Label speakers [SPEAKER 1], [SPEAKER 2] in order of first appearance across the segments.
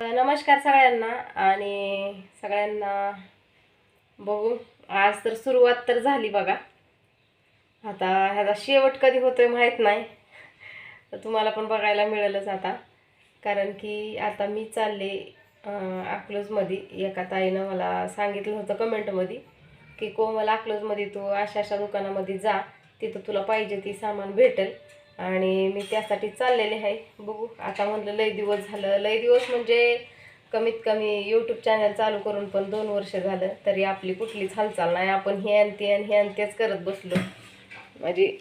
[SPEAKER 1] नमस्कार सगळ्यांना आणि सगळ्यांना बघू. आज तर सुरुवात तर झाली बघा. आता ह्याचा शेवट कधी होतोय माहीत नाही. तर तुम्हाला पण बघायला मिळेलच आता. कारण की आता मी चालले अकलोजमध्ये अकलूजमध्ये. एका ताईनं मला सांगितलं होतं कमेंटमध्ये की कोमल अकलूजमध्ये तू अशा अशा दुकानामध्ये जा. तिथं तुला पाहिजे ती सामान भेटेल. आणि मी त्यासाठी चाललेले आहे. बघू आता म्हणलं लय दिवस झालं. लय दिवस म्हणजे कमीत कमी यूट्यूब चॅनल चालू करून पण दोन वर्ष झालं तरी आपली कुठलीच हालचाल नाही. आपण हे आणि ते आणि हे आणि तेच करत बसलो. म्हणजे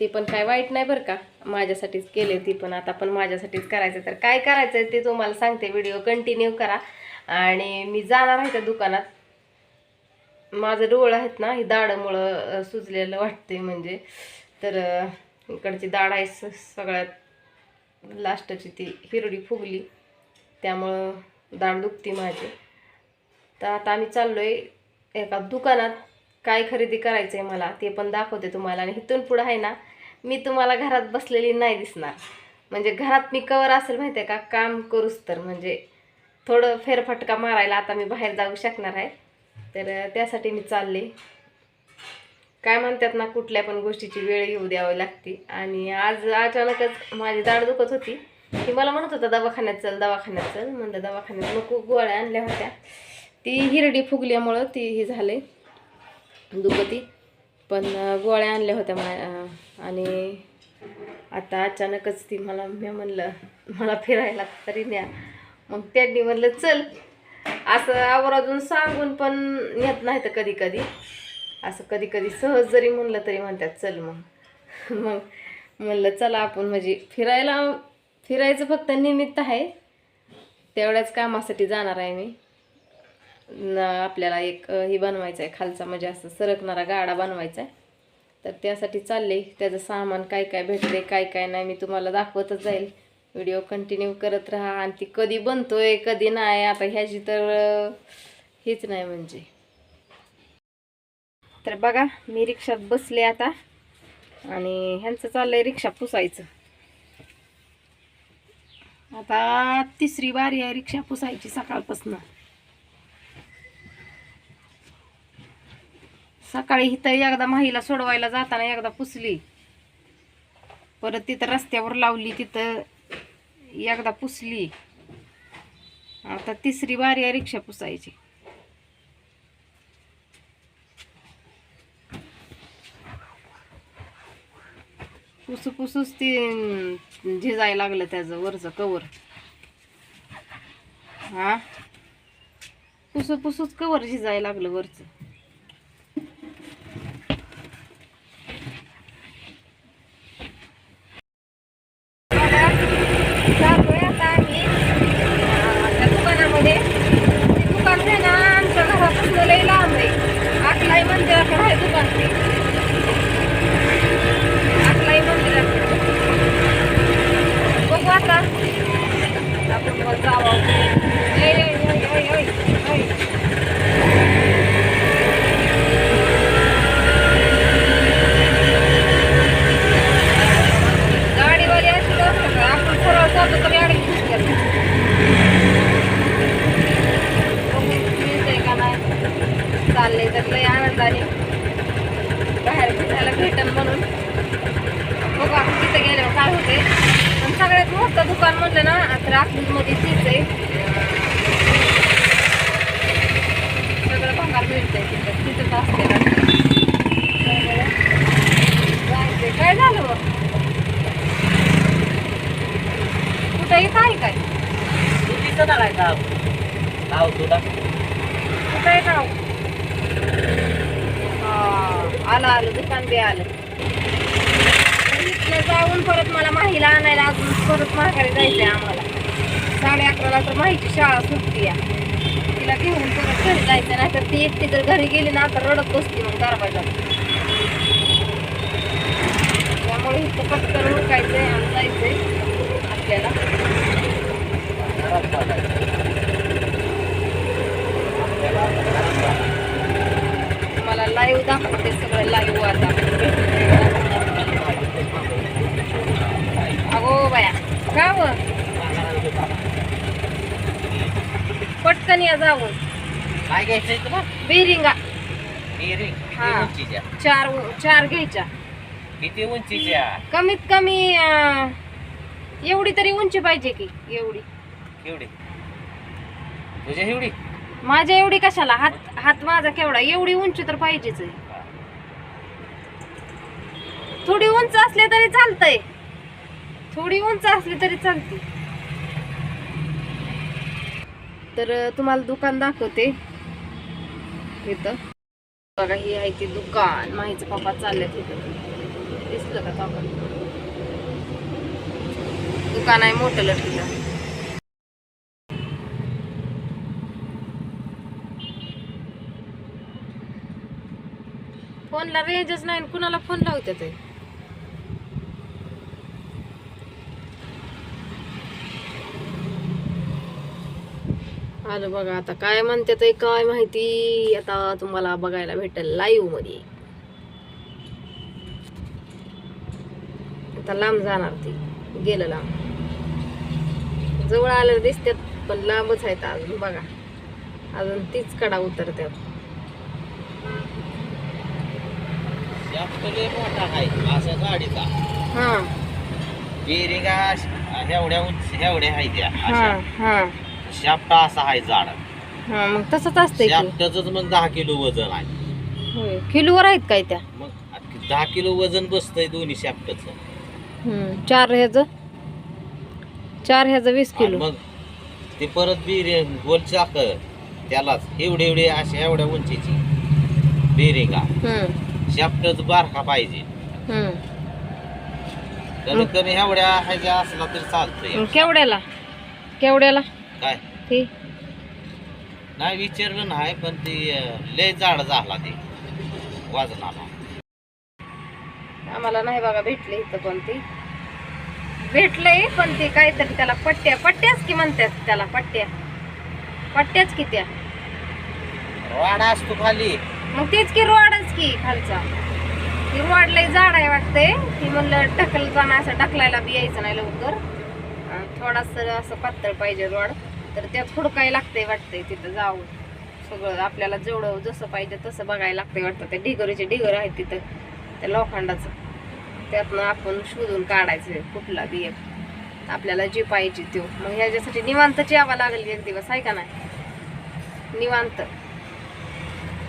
[SPEAKER 1] ती पण काय वाईट नाही बरं का. माझ्यासाठीच केले ती पण. आता पण माझ्यासाठीच करायचं. तर काय करायचं आहे ते तुम्हाला सांगते. व्हिडिओ कंटिन्यू करा. आणि मी जाणार आहे त्या दुकानात. माझं डोळं आहेत ना हे दाडमुळं सुजलेलं वाटते म्हणजे. तर इकडची दाढ आहे स- सगळ्यात. लास्टची ती हिरडी फुगली. त्यामुळं दाढ दुखती माझी. तर आता आम्ही चाललो आहे एका दुकानात. काय खरेदी करायचं आहे मला ते पण दाखवते तुम्हाला. आणि इथून पुढं आहे ना मी तुम्हाला घरात बसलेली नाही दिसणार. म्हणजे घरात मी कवर असेल माहिती आहे का? काम करूच तर. म्हणजे थोडं फेरफटका मारायला आता मी बाहेर जाऊ शकणार आहे. तर त्यासाठी मी चालले. काय म्हणतात ना कुठल्या पण गोष्टीची वेळ येऊ द्यावी लागते. आणि आज अचानकच माझी दाढ दुखत होती. ती मला म्हणत होता दवाखान्यात चल दवाखान्यात चल. म्हणलं दवाखान्यात नको गोळ्या आणल्या होत्या. ती हिरडी फुगल्यामुळं ती ही झाले दुखती. पण गोळ्या आणल्या होत्या मा आणि आता अचानकच ती मला मी म्हणलं मला फिरायला तरी न्या. मग त्यांनी म्हणलं चल. असं आवर्जून सांगून पण येत नाही तर कधी कधी असं कधी कधी सहज जरी म्हणलं तरी म्हणतात चल मग. मग म्हणलं चला आपण म्हणजे फिरायला फिरायचं फक्त निमित्त आहे. तेवढ्याच कामासाठी जाणार आहे मी. न आपल्याला एक हे बनवायचं आहे खालचा म्हणजे असं सरकणारा गाडा बनवायचा आहे तर त्यासाठी चालले. त्याचं सामान काय काय भेटले काय काय नाही मी तुम्हाला दाखवतच जाईल. व्हिडिओ कंटिन्यू करत राहा. आणि ती कधी बनतोय कधी नाही आता ह्याची तर हेच नाही म्हणजे. तर बघा मी रिक्षात बसले आता. आणि ह्यांचं चाललंय रिक्षा पुसायचं. आता तिसरी बारी आहे रिक्षा पुसायची सकाळपासून. सकाळी इथं एकदा माहीला सोडवायला जाताना एकदा पुसली. परत तिथं रस्त्यावर लावली तिथं एकदा पुसली. आता तिसरी बारी आहे रिक्षा पुसायची. पुसू पुसूच ती झिजायला लागलं त्याचं वरचं कवर हा? पुसू पुसूच कवर झिजायला लागलं वरचं. आम्ही. त्या दुकानामध्ये. दुकान आहे ना आमच्या घरापासून लई लांब आहे. आकलाई मंदिराकडे म्हणजे आहे दुकान. ते आकलाई मंदिराकडे बघू आता आपण मग जावं ए, ए, ए, ए, ए, ए. गाडीवाले अशी लोकं का? आपण सरळ जातो तर गाडी घुसतात. बघू, मिळतंय का नाही चालले तर लय आनंदाने बाहेर फिरायला भेटन म्हणून बघू आपण तिथं गेल्यावर काय होते पण सगळ्यात मोठं दुकान म्हणलं ना तर मध्ये तीच आहे. सगळं भंगार मिळतंय तिथं. तिथंच असते. काय झालं कुठं येत आहे काय?
[SPEAKER 2] तुला
[SPEAKER 1] कुठं आहे गाव आलं आलं. दुकान बी आलं. इथनं जाऊन परत मला माहीला आणायला अजून परत माघारी जायचंय आम्हाला. साडे अकराला तर माहीची शाळा सुटती या तिला घेऊन परत घरी जायचं नाही तर ती एकटी जर घरी गेली ना तर रडत बसती मग दरवाजा त्यामुळे इथं पटकन उरकायचंय आणि जायचंय आपल्याला.
[SPEAKER 2] आपल्याला
[SPEAKER 1] मला लाईव्ह दाखवते सगळं लाईव्ह आता. पटकन या जाऊन
[SPEAKER 2] काय घ्यायचंय तुला?
[SPEAKER 1] बेरिंगा.
[SPEAKER 2] बेरिंग. किती
[SPEAKER 1] हा.
[SPEAKER 2] उंचीच्या?
[SPEAKER 1] चार चार घ्यायच्या.
[SPEAKER 2] किती उंचीच्या?
[SPEAKER 1] कमीत कमी अं, एवढी तरी उंची पाहिजे की एवढी.
[SPEAKER 2] एवढी. तुझ्या एवढी?
[SPEAKER 1] माझ्या एवढी कशाला? हात हात माझा केवढा? एवढी उंची तर पाहिजेच आहे. थोडी उंच असली तरी चालतंय. थोडी उंच असली तरी चालते तर तुम्हाला दुकान दाखवते. इथं. बघा ही आहे ती दुकान. माहीचं पप्पा चालल्यात तिथं दिसलं का पापा दुकान आहे मोठं लटकीचं फोनला रेंजच नाही कुणाला फोन लावते ते आलं बघा आता काय म्हणते ते काय माहिती? आता तुम्हाला बघायला भेटेल लाईव्हमध्ये. आता लांब जाणार ती गेलं लांब. जवळ आलं दिसतात पण लांबच आहेत अजून बघा. अजून तीच कडा उतरतात
[SPEAKER 2] लय मोठा आहे असं गाडीचा.
[SPEAKER 1] हा.
[SPEAKER 2] बेरिंगा एवढ्या उंच एवढ्या आहे त्या शाफ्ट असा आहे झाड
[SPEAKER 1] हा मग तसंच असतंय की.
[SPEAKER 2] शाफ्टच मग दहा किलो वजन आहे.
[SPEAKER 1] होय किलोवर आहेत काय त्या?
[SPEAKER 2] मग दहा किलो वजन बसतंय दोन्ही
[SPEAKER 1] हम्म, चार ह्याचं? चार ह्याचं वीस किलो.
[SPEAKER 2] मग ते परत बिरे गोल चाक त्यालाच एवढे एवढे अशा एवढ्या उंचीची बेरिंगा
[SPEAKER 1] हम्म,
[SPEAKER 2] शाफ्टच बारका पाहिजे.
[SPEAKER 1] हम्म.
[SPEAKER 2] कमीत कमी एवढ्या ह्याच्या असला तरी चालतंय.
[SPEAKER 1] मग केवढ्याला? केवढ्याला?
[SPEAKER 2] काय?
[SPEAKER 1] ते?
[SPEAKER 2] नाही विचारलं नाही पण ती लय जाड झाला ते वजनाला.
[SPEAKER 1] आम्हाला नाही बघा भेटले इथं पण ती. भेटलंय पण ते काहीतरी त्याला पट्ट्या पट्ट्याच की म्हणतात त्याला पट्ट्या. पट्ट्याच की त्या.
[SPEAKER 2] वाडा असतो खाली.
[SPEAKER 1] मग तेच की रोडच की खालचा. ती रोड लय जाड आहे वाटतंय. ती म्हणलं ढकलताना असं ढकलायला बी यायचं नाही लवकर. थोडासा असं पातळ पाहिजे रोड. तर त्यात हुडकाय लागतंय वाटतंय तिथं जाऊन. सगळं आपल्याला जेवढं जसं पाहिजे तसं बघायला लागतंय वाटतं. ते ढिगरीचे ढिगर आहेत तिथं त्या लोखंडाचं. त्यातनं आपण शोधून काढायचं कुठला बी आपल्याला जे पाहिजे तो मग ह्याच्यासाठी निवांतच यावं लागेल एक दिवस आहे का नाही? निवांत.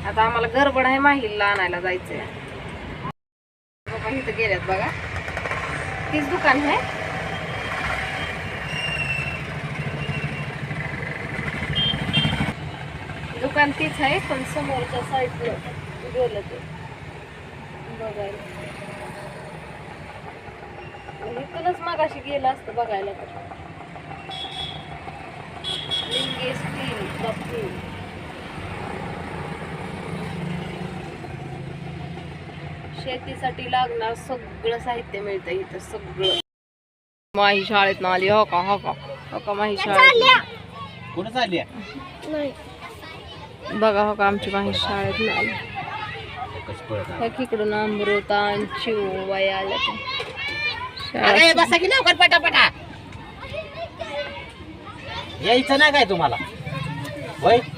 [SPEAKER 1] आता आम्हाला गडबड आहे माहिलला आणायला जायचंय. बाबा इथं गेल्यात बघा. तीच दुकान आहे? दुकान तीच आहे पण समोरच्या साईडला गेलं ते. बघायला. इथूनच मागाशी गेलं असतं बघायला तर. लिंगे स्टील कपी शेतीसाठी लागणार सगळं साहित्य मिळतं इथं सगळं. माही शाळेत आली हो का हो का हो का माही शाळेत
[SPEAKER 2] कुठं चालली
[SPEAKER 1] बघा हो का आमची माही शाळेत आली ह्या इकडून अमृता आणि चिवबाई आल्या त्या. शाळा
[SPEAKER 2] बसा की लवकर पटापटा. यायचं नाही काय तुम्हाला?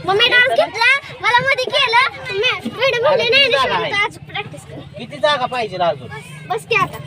[SPEAKER 3] मम्मी डान्स घेतला? मला मध्ये केलं. मॅडम
[SPEAKER 2] अरे,
[SPEAKER 3] म्हणले नाही
[SPEAKER 2] किती जागा
[SPEAKER 3] नाही
[SPEAKER 2] आहे?
[SPEAKER 3] आज प्रॅक्टिस कर.
[SPEAKER 2] किती जागा पाहिजे अजून?
[SPEAKER 3] बस की आता.